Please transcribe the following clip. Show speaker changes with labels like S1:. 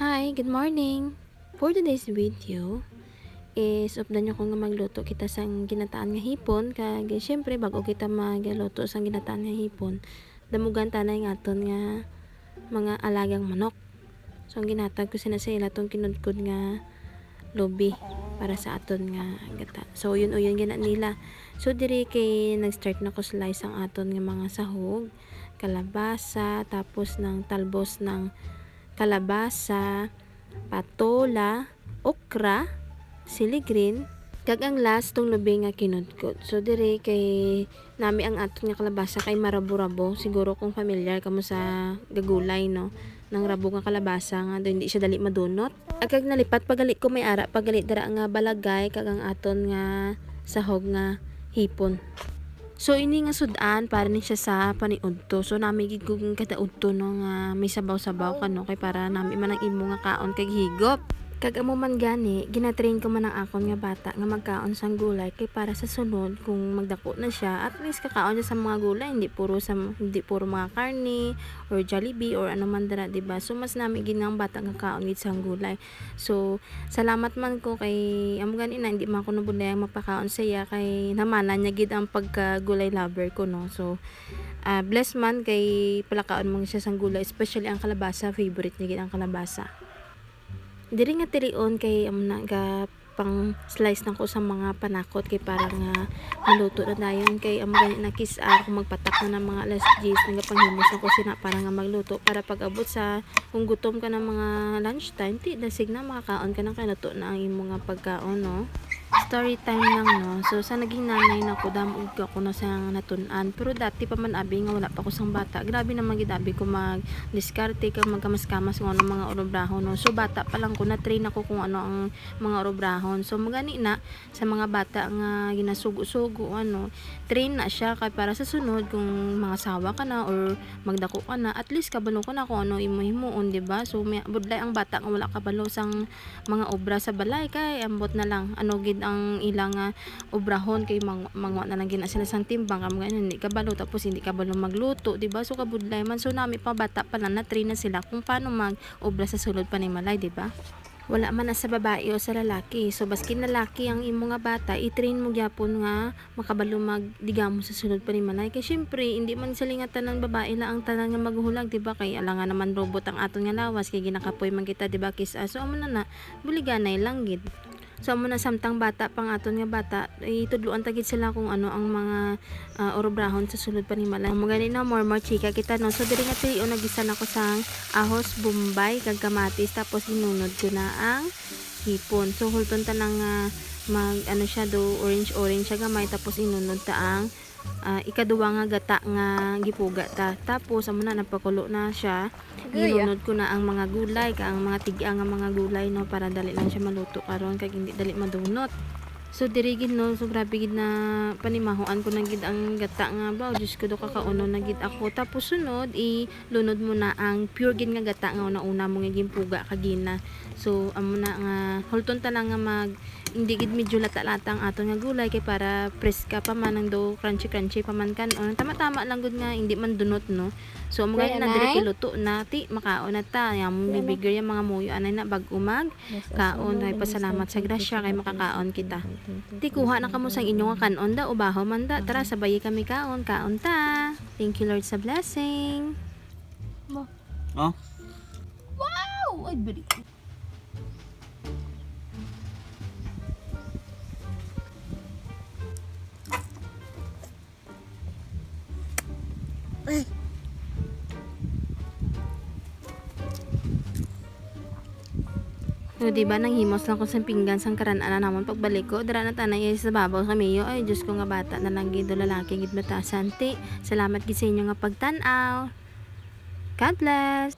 S1: Hi, good morning. For today's video is updan ko nga magluto kita sang ginataan nga hipon kag syempre bago kita magluto sang ginataan nga hipon damugan tanay nga aton nga mga alagang manok. So ang ginatag ko sina sa ila tong kinudkod nga lobby para sa aton nga gata. So yun o yun gina nila. So diri kay nag-start na ko slice ang aton nga mga sahog, kalabasa, tapos ng talbos ng kalabasa, patola, okra, siligrin, kag ang last tong lubi nga kinudkod. So dire kay nami ang aton nga kalabasa kay marabo-rabo. Siguro kung familiar kamo sa gagulay no ng rabo nga kalabasa nga do hindi siya dali madunot. Agag nalipat pagali ko may ara pagali dara nga balagay kag ang aton nga sahog nga hipon. So ini nga sudan para ni siya sa paniudto. So nami gid kog kada udto no nga may sabaw-sabaw kano kay para nami man ang imo nga kaon kay higop. Kag amo man gani, ginatrain ko man ang akon nga bata nga magkaon sang gulay kay para sa sunod kung magdako na siya, at least kakaon siya sa mga gulay, hindi puro sa hindi puro mga karne or Jollibee or ano man dara, di ba? So mas nami gid ang bata nga kaon gid sang gulay. So salamat man ko kay amo gani na hindi man ko nabulay ang mapakaon sa iya kay namana niya gid ang pagka gulay lover ko no. So ah bless man kay palakaon mo siya sang gulay, especially ang kalabasa, favorite niya gid ang kalabasa. Diri nga tirion kay amo na pang slice na ko sa mga panakot kay para nga maluto na dayon kay amo gani na kiss ako magpatak na ng mga alas 10 nga panghimos na ko sina para nga magluto. Para pag abot sa kung gutom ka ng mga lunchtime ti dasig na makakaon ka ng kanato na ang imo nga pagkaon no story time lang no? So sa naging nanay na ko damog ako na sa natunan. Pero dati pa man abi nga wala pa ko sang bata. Grabe naman gid abi ko mag diskarte ka magkamas-kamas ng ano mga orobrahon no? So bata pa lang ko na train ako kung ano ang mga orobrahon so magani na sa mga bata nga ginasugo-sugo ano train na siya kay para sa sunod kung mga sawa ka na or magdako ka na at least kabalo ka na kung ano imo himuon di ba? So may budlay ang bata nga wala kabalo sang mga obra sa balay kay ambot na lang. Ano gid ang ilang nga obrahon kay mang mangwa na lang gina sila sang timbang kam ganyan hindi kabalo tapos hindi kabalo magluto di ba so kabudlay man so nami pa bata pa lang na train na sila kung paano mag obra sa sulod pa ni malay di ba wala man na sa babae o sa lalaki. So, baskin lalaki ang imo nga bata, i-train mo gyapon nga makabalo magdigamo sa sulod pa ni manay. Kay syempre, hindi man sila nga tanang babae la ang tanang nga maghulag, di ba? Kay ala nga naman robot ang aton nga lawas, kay ginakapoy man kita, di ba? Kis so amo na na, buliganay lang gid. So amo na samtang bata pang aton nga bata, itudluan tagid sila kung ano ang mga uh, orobrahon sa sulod pa ni malay. Mo gani na more more chika kita no. So diri nga tiyo nagisa na ko sang ahos, bombay, kag kamatis tapos inunod ko na ang hipon. So hulton ta nang uh, mag ano siya do orange orange siya gamay tapos inunod ta ang uh, ikaduwa nga gata nga gipuga ta. Tapos amo na napakulo na siya. Ginunod ko na ang mga gulay, ka ang mga tiga nga mga gulay no para dali lang siya maluto karon kag hindi dali madunot. So diri gid no, so grabe gid na panimahuan ko na gid ang gata nga ba, Diyos ko do kakauno na gid ako. Tapos sunod ilunod mo na ang pure gid nga gata nga una-una mo nga gimpuga kagina. So amo na nga hulton ta na nga mag hindi gid medyo lata-lata ang aton nga gulay kay para preska pa man ang do crunchy crunchy pa man kan. O tama-tama lang gud nga hindi man dunot no? So amo gani na dili luto na ti makaon na ta. Yam bibigger yung mga muyo anay na bag umag kaon ay pasalamat sa grasya kay makakaon kita ti kuha na kamo sang inyo nga kanon da ubaho man da. Tara sabay kami kaon. Kaon ta. Thank you lord sa blessing.
S2: Oh,
S3: Wow! Ay, balik.
S1: O, di ba? Nang himos lang ko sa pinggan sang karanana namon. Pagbalik ko dara na tanay sa babaw sa miyo ay Diyos ko nga bata na lang gid lalaki gid batasan ti salamat gid sa inyo nga pagtan-aw. God bless